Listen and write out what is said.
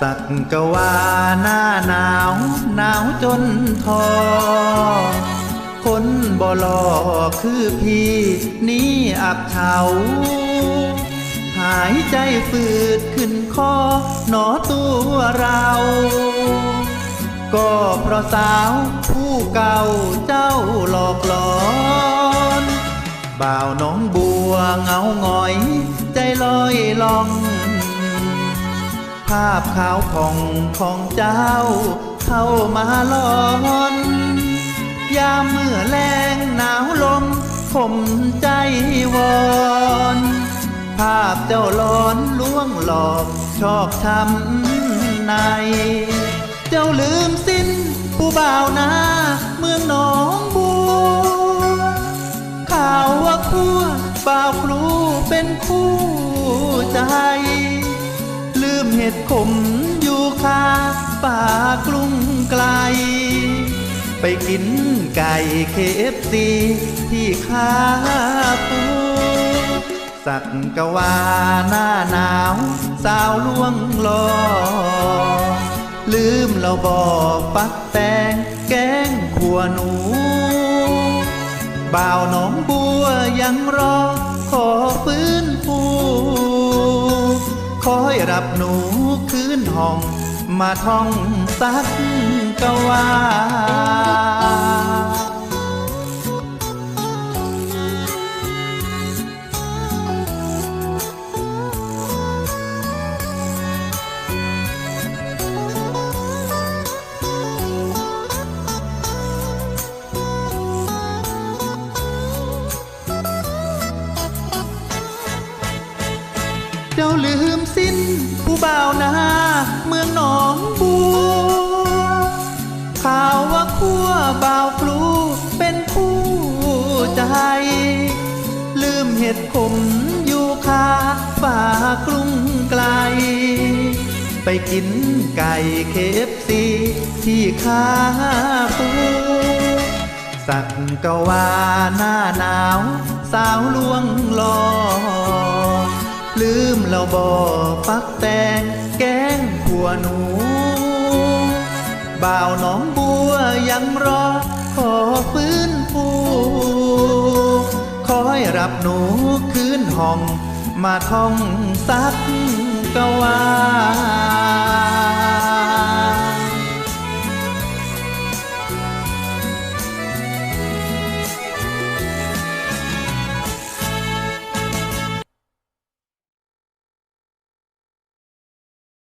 สักกะว่าหน้าหนาวหนาวจนทอ คนบ่หลอคือพี่นี่อับเฉาหายใจฝืดขึ้นคอหนอตัวเรา ก็เพราะสาวผู้เก่าเจ้าหลอกหลอน บ่าวน้องบัวเงาหงอย ภาพขาวผ่องของเจ้า เข้ามาหลอนยามเมื่อแรงหนาวลมผมใจวอนภาพเจ้าล้อนล่วงหลอกชอกช้ำใน เจ้าลืมสิ้นผู้บ่าวนาเมืองหนอง ลืมเหตุขมอยู่คาป่ากรุงไกล ไปกินไก่เคฟซีที่คาปูสักกะว่าหน้าหนาว สาวล่วงลอ ลืมเราบอกปักแตงแกงขัวหนู บ่าวน้องบัวยังรอขอฟื้น คอยรับหนูคืนห้อง มาท่องสักกว่า เจ้าลืมสิ้น ผู้บ่าวนาเมืองหนองบัวข่าวว่าขั้วบ่าวครูเป็นคู่ใจ ลืมเหตุขมอยู่คาฝ่ากรุงไกล ไปกินไก่เคฟซีที่คาปูสักกะว่าหน้าหนาว สาวลวงลอ ลืมเราบอปักแตงแกงขัวหนู บ่าวน้องบัวยังรอ ขอฟื้นฟูคอยรับหนูคืนห้อง มาท่องสักกะว่า